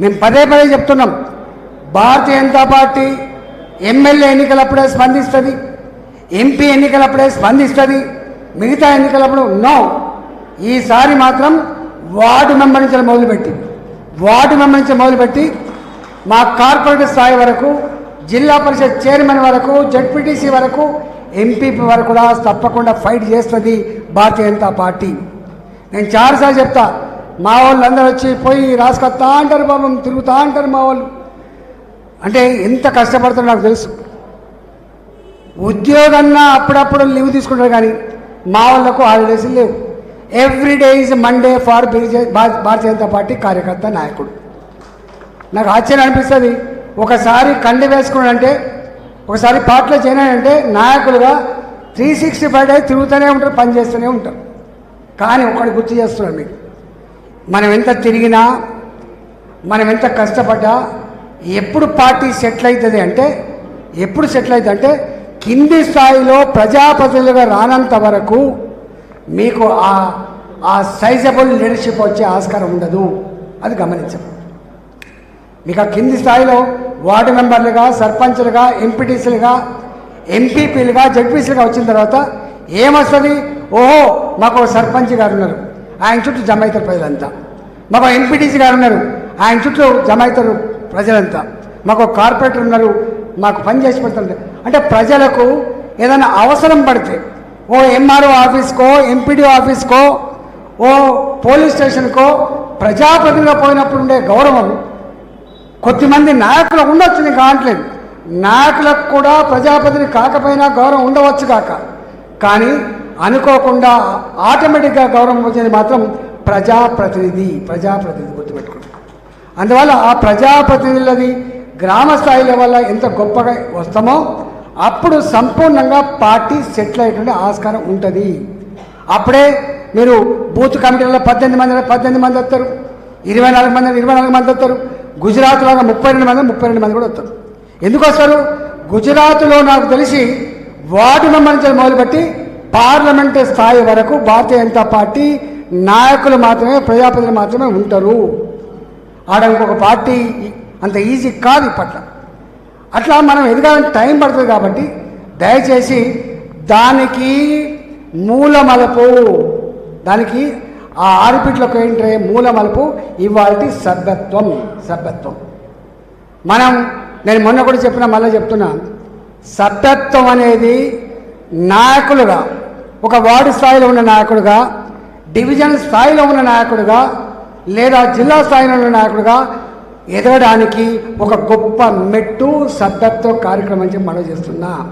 మేము పదే పదే చెప్తున్నాం భారతీయ జనతా పార్టీ ఎమ్మెల్యే ఎన్నికలప్పుడే స్పందిస్తుంది ఎంపీ ఎన్నికలప్పుడే స్పందిస్తుంది మిగతా ఎన్నికలప్పుడు నో. ఈసారి మాత్రం వార్డు మెంబర్ నుంచి మొదలుపెట్టి వార్డు మెంబర్ నుంచి మొదలుపెట్టి మా కార్పొరేట్ స్థాయి వరకు జిల్లా పరిషత్ చైర్మన్ వరకు జడ్పీటీసీ వరకు ఎంపీపీ వరకు కూడా తప్పకుండా ఫైట్ చేస్తుంది భారతీయ జనతా పార్టీ. నేను చాలాసార్లు చెప్తా మా వాళ్ళు అందరూ వచ్చి పోయి రాసుకొస్తా అంటారు పాపం తిరుగుతా అంటారు మా వాళ్ళు. అంటే ఎంత కష్టపడుతుందో నాకు తెలుసు. ఉద్యోగన్నా అప్పుడప్పుడు లీవ్ తీసుకుంటారు కానీ మా వాళ్ళకు హాలిడేస్ లేవు. Every day is Monday for Bharatiya Janata party కార్యకర్త నాయకుడు. నాకు ఆశ్చర్యం అనిపిస్తుంది. ఒకసారి కండి వేసుకున్నాడంటే ఒకసారి పార్టీలో చేరాడంటే నాయకులుగా త్రీ సిక్స్టీ ఫైవ్ డేస్ తిరుగుతూనే ఉంటారు పని చేస్తూనే ఉంటారు. కానీ ఒకటి గుర్తు చేస్తున్నాడు మీకు. మనం ఎంత తిరిగినా మనం ఎంత కష్టపడ్డా ఎప్పుడు పార్టీ సెటిల్ అవుతుంది అంటే ఎప్పుడు సెటిల్ అవుతుంది అంటే కింది స్థాయిలో ప్రజాప్రతినిధులుగా రానంత వరకు మీకు ఆ ఆ సైజబుల్ లీడర్షిప్ వచ్చే ఆస్కారం ఉండదు. అది గమనించండి. మీకు ఆ కింది స్థాయిలో వార్డు మెంబర్లుగా సర్పంచ్లుగా ఎంపీటీసీలుగా ఎంపీపీలుగా జడ్పీసీలుగా వచ్చిన తర్వాత ఏమొస్తుంది? ఓహో మాకు సర్పంచ్ గారు ఉన్నారు. ఆయన చుట్టూ జమ అవుతారు ప్రజలంతా. మాకు ఎంపీటీసీ గారు ఉన్నారు. ఆయన చుట్టూ జమ అవుతారు ప్రజలంతా. మాకు కార్పొరేటర్ ఉన్నారు. మాకు పని చేసి పెడుతుంటారు అంటే ప్రజలకు ఏదైనా అవసరం పడితే ఓ ఎంఆర్ఓ ఆఫీస్కో ఎంపీడీఓ ఆఫీస్కో ఓ పోలీస్ స్టేషన్కో ప్రజాప్రతినిధిగా పోయినప్పుడు ఉండే గౌరవం కొద్దిమంది నాయకులు ఉండొచ్చు నేను కావట్లేదు నాయకులకు కూడా ప్రజాపతిని కాకపోయినా గౌరవం ఉండవచ్చు కాక. కానీ అనుకోకుండా ఆటోమేటిక్గా గౌరవం వచ్చేది మాత్రం ప్రజాప్రతినిధి ప్రజాప్రతినిధి గుర్తుపెట్టుకోండి. అందువల్ల ఆ ప్రజాప్రతినిధులది గ్రామ స్థాయిల వల్ల ఎంత గొప్పగా వస్తామో అప్పుడు సంపూర్ణంగా పార్టీ సెటిల్ అయ్యేటువంటి ఆస్కారం ఉంటుంది. అప్పుడే మీరు బూత్ కమిటీలో పద్దెనిమిది మంది పద్దెనిమిది మంది వస్తారు. ఇరవై నాలుగు మంది ఇరవై నాలుగు మంది వస్తారు. గుజరాత్ లాగా ముప్పై రెండు మంది ముప్పై రెండు మంది కూడా వస్తారు. ఎందుకు వస్తారు? గుజరాత్లో నాకు తెలిసి వార్డు మెంబర్ నుంచి మొదలుపెట్టి పార్లమెంటు స్థాయి వరకు భారతీయ జనతా పార్టీ నాయకులు మాత్రమే ప్రజాప్రతినిధులు మాత్రమే ఉంటారు. ఆడ ఇంకొక పార్టీ అంత ఈజీ కాదు ఇప్పట్లో. అట్లా మనం ఎదగాలంటే టైం పడుతుంది కాబట్టి దయచేసి దానికి మూలమలపు దానికి ఆ ఆరుపిట్లకు ఏంటంటే మూలమలుపు ఇవాళ సభ్యత్వం సభ్యత్వం. మనం నేను మొన్న కూడా చెప్పిన మళ్ళీ చెప్తున్నా సభ్యత్వం అనేది నాయకులుగా ఒక వార్డు స్థాయిలో ఉన్న నాయకుడుగా డివిజన్ స్థాయిలో ఉన్న నాయకుడుగా లేదా జిల్లా స్థాయిలో ఉన్న నాయకుడుగా ఎదగడానికి ఒక గొప్ప మెట్టు సభ్యత్వ కార్యక్రమం చెప్పి మనం చేస్తున్నా.